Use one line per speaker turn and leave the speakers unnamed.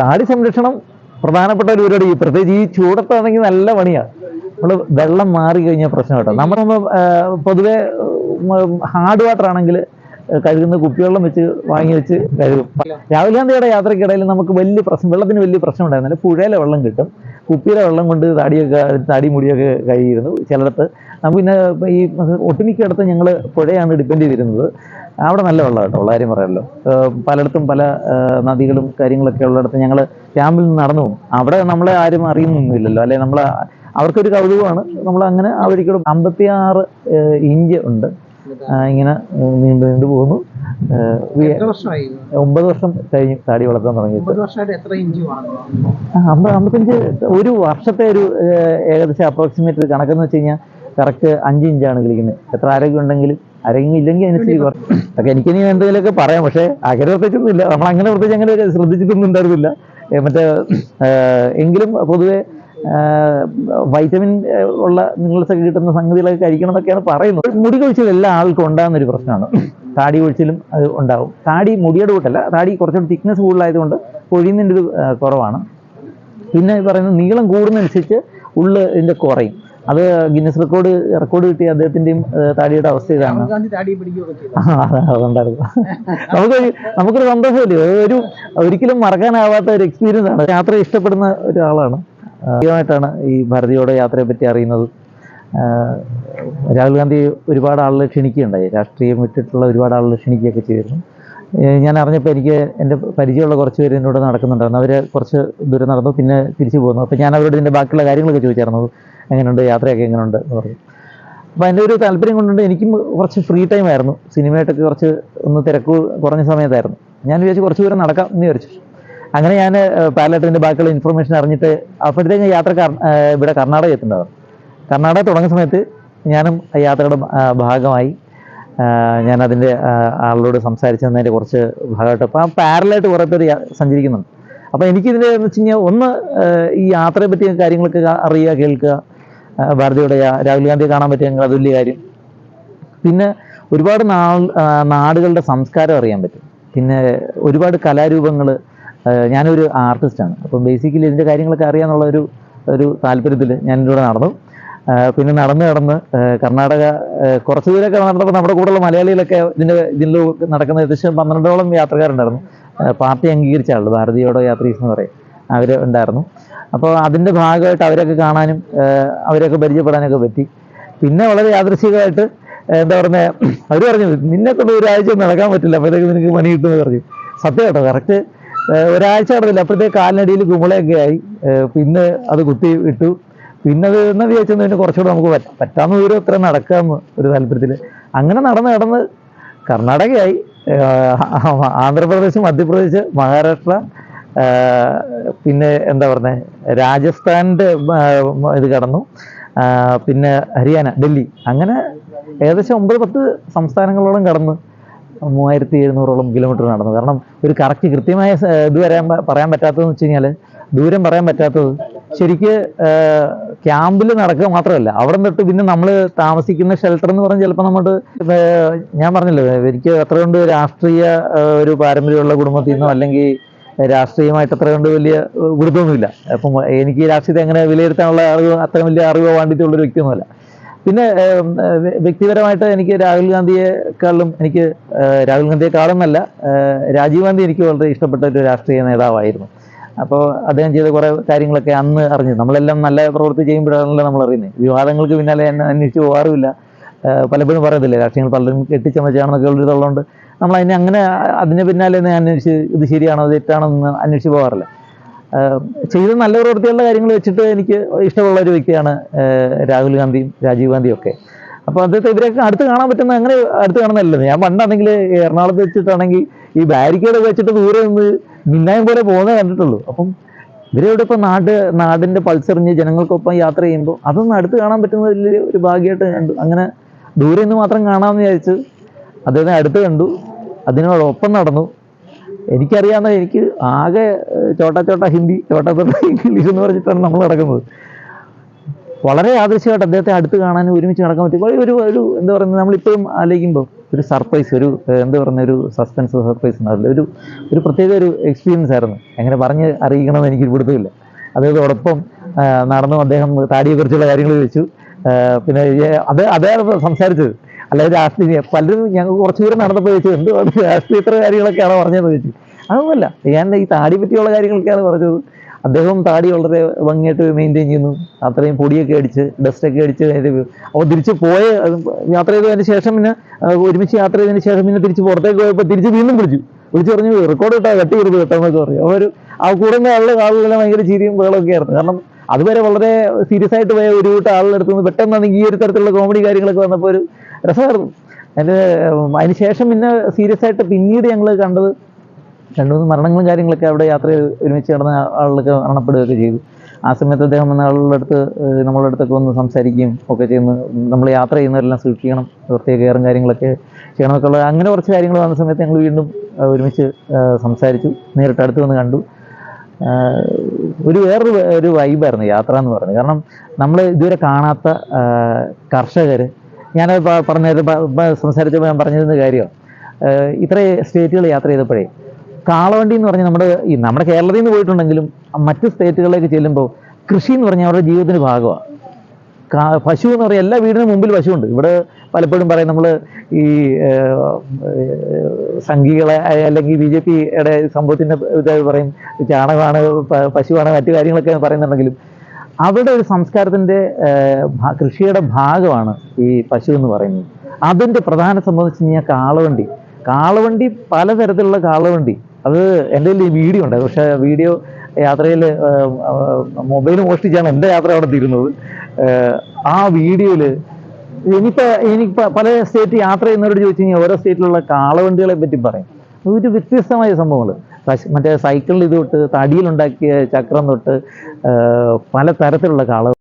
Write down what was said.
താടി സംരക്ഷണം പ്രധാനപ്പെട്ട ഒരു പരിപാടി. പ്രത്യേകിച്ച് ഈ ചൂടത്താണെങ്കിൽ നല്ല പണിയാണ് നമ്മൾ വെള്ളം മാറി കഴിഞ്ഞാൽ പ്രശ്നം കേട്ടോ. നമ്മൾ പൊതുവെ ഹാർഡ് വാട്ടർ ആണെങ്കിൽ കഴുകുന്ന കുപ്പിവെള്ളം വെച്ച് വാങ്ങി വെച്ച് കഴുകും. രാഹുൽഗാന്ധിയുടെ യാത്രക്കിടയിൽ നമുക്ക് വലിയ പ്രശ്നം വെള്ളത്തിന് വലിയ പ്രശ്നം ഉണ്ടായിരുന്നില്ല. പുഴയിലെ വെള്ളം കിട്ടും. കുപ്പിയിലെ വെള്ളം കൊണ്ട് താടിയൊക്കെ താടി മുടിയൊക്കെ കഴിയിരുന്നു ചിലയിടത്ത് നമുക്ക് പിന്നെ ഈ ഒട്ടുമിക്കയിടത്ത് ഞങ്ങൾ പുഴയാണ് ഡിപ്പെൻഡ് ചെയ്തിരുന്നത്. അവിടെ നല്ല വെള്ളം കേട്ടോ ഉള്ള കാര്യം പറയാമല്ലോ പലയിടത്തും പല നദികളും കാര്യങ്ങളൊക്കെ ഉള്ളിടത്ത് ഞങ്ങൾ ക്യാമ്പിൽ നിന്ന് നടന്നു പോകും. അവിടെ നമ്മളെ ആരും അറിയുന്നൊന്നുമില്ലല്ലോ. അല്ലെ നമ്മൾ അവർക്കൊരു കൗതുകമാണ്. നമ്മൾ അങ്ങനെ ആ വഴിക്കൂടെ അമ്പത്തിയാറ് ഇഞ്ച് ഉണ്ട്. ഇങ്ങനെ നീണ്ടു നീണ്ടു പോകുന്നു. ഒമ്പത് വർഷം കഴിഞ്ഞു താടി വളർത്താൻ തുടങ്ങി അമ്പത്തഞ്ച് ഒരു വർഷത്തെ ഒരു ഏകദേശം അപ്രോക്സിമേറ്റ് കണക്കെന്ന് വെച്ച് കഴിഞ്ഞാൽ കറക്റ്റ് അഞ്ച് ഇഞ്ചാണ് കളിക്കുന്നത്. എത്ര ആരോഗ്യം ഉണ്ടെങ്കിലും ആരെങ്കിലും ഇല്ലെങ്കിൽ അനുസരിച്ച് കുറച്ച്. ഒക്കെ എനിക്കിനി എന്തെങ്കിലുമൊക്കെ പറയാം. പക്ഷേ അങ്ങനെ പ്രത്യേകിച്ചൊന്നുമില്ല. നമ്മൾ അങ്ങനെ പ്രത്യേകിച്ച് അങ്ങനെ ശ്രദ്ധിച്ചിട്ടൊന്നും ഉണ്ടായിരുന്നില്ല മറ്റേ എങ്കിലും പൊതുവെ വൈറ്റമിൻ ഉള്ള നിങ്ങളൊക്കെ കിട്ടുന്ന സംഗതികളൊക്കെ കഴിക്കണം എന്നൊക്കെയാണ് പറയുന്നത്. മുടി കൊഴിച്ചിൽ എല്ലാ ആൾക്കും ഉണ്ടാകുന്ന ഒരു പ്രശ്നമാണ്. താടി കൊഴിച്ചിലും അത് ഉണ്ടാവും താടി മുടിയുടെ കൂട്ടല്ല താടി കുറച്ചുകൂടി തിക്നെസ് കൂടുതലായതുകൊണ്ട് കൊഴിയുന്നതിന്റെ ഒരു ആ, കുറവാണ്. പിന്നെ പറയുന്നത് നീളം കൂടുന്നതനുസരിച്ച് ഉള്ള് ഇതിന്റെ കുറയും. അത് ഗിന്നസ് റെക്കോർഡ് റെക്കോർഡ് കിട്ടിയ അദ്ദേഹത്തിന്റെയും താടിയുടെ അവസ്ഥ ഇതാണ്. നമുക്ക് നമുക്കൊരു സന്തോഷമല്ലേ? ഒരു ഒരിക്കലും മറക്കാനാവാത്ത ഒരു എക്സ്പീരിയൻസ് ആണ്. യാത്ര ഇഷ്ടപ്പെടുന്ന ഒരാളാണ്. ആദ്യമായിട്ടാണ് ഈ ഭാരതീയോടെ യാത്രയെ പറ്റി അറിയുന്നത്. രാഹുൽ ഗാന്ധി ഒരുപാട് ആളുകളെ ക്ഷണിക്കുകയുണ്ടായി. രാഷ്ട്രീയം വിട്ടിട്ടുള്ള ഒരുപാട് ആളുകളെ ക്ഷണിക്കുകയൊക്കെ ചെയ്തിരുന്നു. ഞാൻ അറിഞ്ഞപ്പോൾ എനിക്ക് എന്റെ പരിചയമുള്ള കുറച്ച് പേര് എന്നോട് നടക്കുന്നുണ്ടായിരുന്നു. അവർ കുറച്ച് ദൂരം നടന്നു പിന്നെ തിരിച്ചു പോകുന്നു അപ്പോൾ ഞാൻ അവരോട് ഇതിന്റെ ബാക്കിയുള്ള കാര്യങ്ങളൊക്കെ ചോദിച്ചായിരുന്നു. എങ്ങനെയുണ്ട്? യാത്രയൊക്കെ എങ്ങനെയുണ്ട് എന്ന് പറഞ്ഞു. അപ്പോൾ എന്റെ ഒരു താല്പര്യം കൊണ്ടുണ്ട് എനിക്കും കുറച്ച് ഫ്രീ ടൈം ആയിരുന്നു. സിനിമയായിട്ടൊക്കെ കുറച്ച് ഒന്ന് തിരക്ക് കുറഞ്ഞ സമയത്തായിരുന്നു. ഞാൻ വിചാരിച്ചു കുറച്ച് ദൂരം നടക്കാം എന്ന് വിചാരിച്ചു. അങ്ങനെ ഞാൻ പാലറ്റിന്റെ ബാക്കിയുള്ള ഇൻഫർമേഷൻ അറിഞ്ഞിട്ട് അപ്പോഴത്തേക്കും യാത്ര ഇവിടെ കർണാടക എത്തുന്നുണ്ടായിരുന്നു കർണാടക തുടങ്ങിയ സമയത്ത് ഞാനും യാത്രയുടെ ഭാഗമായി ഞാൻ അതിന്റെ ആളോട് സംസാരിച്ചതിന്റെ കുറച്ച് ഭാഗമായിട്ട് അപ്പോൾ ആ പാരലായിട്ട് കുറേ പേര് സഞ്ചരിക്കുന്നുണ്ട്. അപ്പോൾ എനിക്കിതിന്റെ എന്ന് വെച്ച് കഴിഞ്ഞാൽ ഒന്ന് ഈ യാത്രയെ പറ്റിയ കാര്യങ്ങളൊക്കെ അറിയുക കേൾക്കുക ഭാരതിയുടെ രാഹുൽ ഗാന്ധിയെ കാണാൻ പറ്റിയെങ്കിൽ അത് വലിയ കാര്യം. പിന്നെ ഒരുപാട് നാൾ നാടുകളുടെ സംസ്കാരം അറിയാൻ പറ്റും. പിന്നെ ഒരുപാട് കലാരൂപങ്ങൾ ഞാനൊരു ആർട്ടിസ്റ്റാണ്. അപ്പം ബേസിക്കലി ഇതിന്റെ കാര്യങ്ങളൊക്കെ അറിയാന്നുള്ള ഒരു ഒരു താല്പര്യത്തിൽ ഞാൻ ഇതിലൂടെ നടന്നു പിന്നെ നടന്ന് നടന്ന് കർണാടക കുറച്ച് ദൂരമൊക്കെ നടന്നപ്പോൾ നമ്മുടെ കൂടെയുള്ള മലയാളികളൊക്കെ ഇതിന്റെ ഇതിൽ നടക്കുന്ന ഏകദേശം പന്ത്രണ്ടോളം യാത്രക്കാരുണ്ടായിരുന്നു. പാർട്ടി അംഗീകരിച്ച ആൾ ഭാരതീയോടോ യാത്രീസ് എന്ന് പറയും. അവർ ഉണ്ടായിരുന്നു. അപ്പോൾ അതിന്റെ ഭാഗമായിട്ട് അവരൊക്കെ കാണാനും അവരൊക്കെ പരിചയപ്പെടാനൊക്കെ പറ്റി. പിന്നെ വളരെ യാദൃശികമായിട്ട് എന്താ പറഞ്ഞത് അവർ പറഞ്ഞു നിന്നെ കൊണ്ട് ഒരാഴ്ച നടക്കാൻ പറ്റില്ല അപ്പോഴത്തേക്ക് നിനക്ക് പണി കിട്ടുമെന്ന് പറഞ്ഞു. സത്യം കേട്ടോ കറക്റ്റ് ഒരാഴ്ച നടന്നില്ല അപ്പോഴത്തേക്ക് കാലിനടിയിൽ കുമ്പളയൊക്കെ ആയി. പിന്നെ അത് കുത്തി ഇട്ടു. പിന്നെ അത് എന്ന് വിചാരിച്ചെന്ന് പിന്നെ കുറച്ചുകൂടെ നമുക്ക് പറ്റാം പറ്റാവുന്ന ദൂരം ഇത്ര നടക്കാമെന്ന് ഒരു താല്പര്യത്തിൽ. അങ്ങനെ നടന്ന് നടന്ന് കർണാടകയായി. ആന്ധ്രാപ്രദേശ് മധ്യപ്രദേശ് മഹാരാഷ്ട്ര പിന്നെ എന്താ പറഞ്ഞത് രാജസ്ഥാന്റെ ഇത് കടന്നു. പിന്നെ ഹരിയാന ഡൽഹി. അങ്ങനെ ഏകദേശം ഒമ്പത് പത്ത് സംസ്ഥാനങ്ങളോളം കടന്ന് മൂവായിരത്തി എഴുന്നൂറോളം കിലോമീറ്റർ നടന്നു. കാരണം ഒരു കറക്റ്റ് കൃത്യമായ ഇത് വരാൻ പറയാൻ പറ്റാത്തതെന്ന് വെച്ച് കഴിഞ്ഞാൽ ദൂരം പറയാൻ പറ്റാത്തത് ശരിക്ക് ക്യാമ്പിൽ നടക്കുക മാത്രമല്ല. അവിടെ നിന്നിട്ട് പിന്നെ നമ്മൾ താമസിക്കുന്ന ഷെൽട്ടർ എന്ന് പറഞ്ഞാൽ ചിലപ്പോൾ നമ്മൾ ഞാൻ പറഞ്ഞല്ലോ എനിക്ക് അത്ര കൊണ്ട് രാഷ്ട്രീയ ഒരു പാരമ്പര്യമുള്ള കുടുംബത്തിൽ നിന്നോ അല്ലെങ്കിൽ രാഷ്ട്രീയമായിട്ട് അത്ര കണ്ട് വലിയ ഗുരുത്വമൊന്നുമില്ല അപ്പം എനിക്ക് രാഷ്ട്രീയത്തെ എങ്ങനെ വിലയിരുത്താനുള്ള അറിവ് അത്ര വലിയ അറിവോ പാണ്ഡിത്യമുള്ള ഒരു വ്യക്തിയൊന്നുമല്ല. പിന്നെ വ്യക്തിപരമായിട്ട് എനിക്ക് രാഹുൽ ഗാന്ധിയെക്കാളും എനിക്ക് രാഹുൽ ഗാന്ധിയെക്കാളും രാജീവ് ഗാന്ധി എനിക്ക് വളരെ ഇഷ്ടപ്പെട്ട ഒരു രാഷ്ട്രീയ നേതാവായിരുന്നു. അപ്പോൾ അദ്ദേഹം ചെയ്ത കുറേ കാര്യങ്ങളൊക്കെ അന്ന് അറിഞ്ഞു. നമ്മളെല്ലാം നല്ല പ്രവൃത്തി ചെയ്യുമ്പോഴാണല്ലോ നമ്മൾ അറിയുന്നത്. വിവാദങ്ങൾക്ക് പിന്നാലെ എന്നെ അന്വേഷിച്ച് പോകാറുമില്ല. പലപ്പോഴും പറയത്തില്ലേ രാഷ്ട്രീയങ്ങൾ പലരും കെട്ടിച്ചമച്ചാണെന്നൊക്കെ ഉള്ളൊരു ഇതുള്ളതുകൊണ്ട് നമ്മൾ അതിനെ അങ്ങനെ അതിന് പിന്നാലെ അന്വേഷിച്ച് ഇത് ശരിയാണോ തെറ്റാണോ എന്ന് അന്വേഷിച്ച് പോകാറില്ല. ചെയ്ത നല്ല പ്രവൃത്തികളുടെ കാര്യങ്ങൾ വെച്ചിട്ട് എനിക്ക് ഇഷ്ടമുള്ള ഒരു വ്യക്തിയാണ് രാഹുൽ ഗാന്ധിയും രാജീവ് ഗാന്ധിയും ഒക്കെ. അപ്പോൾ അദ്ദേഹത്തെ ഇവരെയൊക്കെ അടുത്ത് കാണാൻ പറ്റുന്ന അങ്ങനെ അടുത്ത് കാണുന്നതല്ലോ? ഞാൻ പണ്ടാണെങ്കിൽ എറണാകുളത്ത് വെച്ചിട്ടാണെങ്കിൽ ഈ ബാരിക്കേഡ് വെച്ചിട്ട് ദൂരെ നിന്ന് മിന്നായം പോലെ പോകുന്നത് കണ്ടിട്ടുള്ളൂ. അപ്പം ഇവരോട് ഇപ്പോൾ നാട് നാടിന്റെ പൾസറിഞ്ഞ് ജനങ്ങൾക്കൊപ്പം യാത്ര ചെയ്യുമ്പോൾ അതൊന്നും അടുത്ത് കാണാൻ പറ്റുന്ന വലിയ ഒരു ഭാഗ്യമായിട്ട് കണ്ടു. അങ്ങനെ ദൂരെ നിന്ന് മാത്രം കാണാമെന്ന് വിചാരിച്ച് അദ്ദേഹത്തെ അടുത്ത് കണ്ടു. അതിനോടൊപ്പം നടന്നു. എനിക്കറിയാവുന്ന എനിക്ക് ആകെ ചോട്ട ചോട്ടാ ഹിന്ദി ചോട്ടാ ചോട്ടാ ഇംഗ്ലീഷ് എന്ന് പറഞ്ഞിട്ടാണ് നമ്മൾ നടക്കുന്നത്. വളരെ ആദർശമായിട്ട് അദ്ദേഹത്തെ അടുത്ത് കാണാനും ഒരുമിച്ച് നടക്കാൻ പറ്റും. ഒരു ഒരു എന്താ പറയുന്നത് നമ്മളിപ്പോഴും ആലോചിക്കുമ്പോൾ ഒരു സർപ്രൈസ് ഒരു എന്താ പറയുന്ന ഒരു സസ്പെൻസ് സർപ്രൈസ് ഉണ്ടാവില്ല ഒരു ഒരു പ്രത്യേക ഒരു എക്സ്പീരിയൻസ് ആയിരുന്നു. എങ്ങനെ പറഞ്ഞ് അറിയിക്കണമെന്ന് എനിക്ക് പിടുത്തമില്ല. അതോടൊപ്പം നടന്നു അദ്ദേഹം താടിയെക്കുറിച്ചുള്ള കാര്യങ്ങൾ വെച്ചു പിന്നെ അത് അദ്ദേഹം സംസാരിച്ചത്. അല്ലാതെ രാഷ്ട്രീയ പലരും ഞങ്ങൾ കുറച്ച് ദൂരം നടന്നപ്പോൾ ചോദിച്ചു എന്തുകൊണ്ട് രാഷ്ട്രീയത്ര കാര്യങ്ങളൊക്കെയാണ് പറഞ്ഞതെന്ന് ചോദിച്ചു. അതൊന്നുമല്ല. ഞാൻ ഈ താടി പറ്റിയുള്ള കാര്യങ്ങളൊക്കെയാണ് പറഞ്ഞത്. അദ്ദേഹം താടി വളരെ ഭംഗിയായിട്ട് മെയിന്റെയിൻ ചെയ്യുന്നു. അത്രയും പൊടിയൊക്കെ അടിച്ച് ഡസ്റ്റൊക്കെ അടിച്ച് അപ്പോൾ തിരിച്ച് പോയ യാത്ര ചെയ്തതിന് ശേഷം പിന്നെ ഒരുമിച്ച് യാത്ര ചെയ്തതിന് ശേഷം പിന്നെ തിരിച്ച് പുറത്തേക്ക് പോയപ്പോൾ തിരിച്ച് വീണ്ടും വിളിച്ചു. വിളിച്ചു പറഞ്ഞു റെക്കോർഡ് കിട്ടാ കട്ട് ചെയ്ത് കിട്ടാന്നൊക്കെ പറഞ്ഞു അവർ ആ കൂടുന്ന ആളുടെ ആളുകളെല്ലാം ഭയങ്കര ചിരിയും ബഹളമൊക്കെ ആയിരുന്നു. കാരണം അതുവരെ വളരെ സീരിയസ് ആയിട്ട് പോയ ഒരു കൂട്ടം ആളുടെ അടുത്ത് നിന്ന് പെട്ടെന്നാണ് ഈ ഒരു തരത്തിലുള്ള കോമഡി കാര്യങ്ങളൊക്കെ വന്നപ്പോൾ ഒരു രസമായിരുന്നു. അതിന്റെ അതിന് ശേഷം പിന്നെ സീരിയസ് ആയിട്ട് പിന്നീട് ഞങ്ങൾ കണ്ടത് രണ്ടു മൂന്ന് മരണങ്ങളും കാര്യങ്ങളൊക്കെ അവിടെ യാത്ര ഒരുമിച്ച് നടന്ന ആളുകളൊക്കെ മരണപ്പെടുകയൊക്കെ ചെയ്തു. ആ സമയത്ത് അദ്ദേഹം വന്ന ആളുടെ അടുത്ത് നമ്മളുടെ അടുത്തൊക്കെ ഒന്ന് സംസാരിക്കുകയും ഒക്കെ ചെയ്യുന്നു. നമ്മൾ യാത്ര ചെയ്യുന്നവരെല്ലാം സൂക്ഷിക്കണം പ്രത്യേക കെയറും കാര്യങ്ങളൊക്കെ ചെയ്യണമൊക്കെ ഉള്ള അങ്ങനെ കുറച്ച് കാര്യങ്ങൾ വന്ന സമയത്ത് ഞങ്ങൾ വീണ്ടും ഒരുമിച്ച് സംസാരിച്ചു. നേരിട്ട് അടുത്ത് വന്ന് കണ്ടു. ഒരു വേറൊരു ഒരു വൈബായിരുന്നു യാത്ര എന്ന് പറയുന്നത്. കാരണം നമ്മൾ ഇതുവരെ കാണാത്ത കർഷകർ ഞാൻ പറഞ്ഞ സംസാരിച്ചപ്പോൾ ഞാൻ പറഞ്ഞിരുന്ന കാര്യം ഇത്ര സ്റ്റേറ്റുകൾ യാത്ര ചെയ്തപ്പോഴേ കാളവണ്ടി എന്ന് പറഞ്ഞാൽ നമ്മുടെ ഈ നമ്മുടെ കേരളത്തിൽ നിന്ന് പോയിട്ടുണ്ടെങ്കിലും മറ്റ് സ്റ്റേറ്റുകളിലേക്ക് ചെല്ലുമ്പോൾ കൃഷി എന്ന് പറഞ്ഞാൽ അവരുടെ ജീവിതത്തിന് ഭാഗമാണ്. പശു എന്ന് പറയുക എല്ലാ വീടിനും മുമ്പിൽ പശുവുണ്ട്. ഇവിടെ പലപ്പോഴും പറയും നമ്മൾ ഈ സംഘികളെ അല്ലെങ്കിൽ ബി ജെ പിയുടെ സംഭവത്തിന്റെ ഇത് പറയും ചാണകമാണ് പശുവാണ് മറ്റു കാര്യങ്ങളൊക്കെ പറയുന്നുണ്ടെങ്കിലും അവരുടെ ഒരു സംസ്കാരത്തിന്റെ കൃഷിയുടെ ഭാഗമാണ് ഈ പശു എന്ന് പറയുന്നത്. അതിന്റെ പ്രധാന സംഭവം വെച്ച് കഴിഞ്ഞാൽ കാളവണ്ടി. കാളവണ്ടി പലതരത്തിലുള്ള കാളവണ്ടി. അത് എന്റെ കയ്യിൽ വീഡിയോ ഉണ്ട്. പക്ഷേ വീഡിയോ യാത്രയിൽ മൊബൈൽ മോഷ്ടിച്ചാണ് എന്റെ യാത്ര അവിടെ തീരുന്നത്. ആ വീഡിയോയിൽ ഇനിയിപ്പോൾ എനിക്ക് പല സ്റ്റേറ്റ് യാത്ര ചെയ്യുന്നവരോട് ചോദിച്ചു കഴിഞ്ഞാൽ ഓരോ സ്റ്റേറ്റിലുള്ള കാളവണ്ടികളെ പറ്റി പറയും. ഒരു വ്യത്യസ്തമായ സംഭവങ്ങൾ. മറ്റേ സൈക്കിളിൽ ഇത് തൊട്ട് തടിയിലുണ്ടാക്കിയ ചക്രം തൊട്ട് പല തരത്തിലുള്ള കാള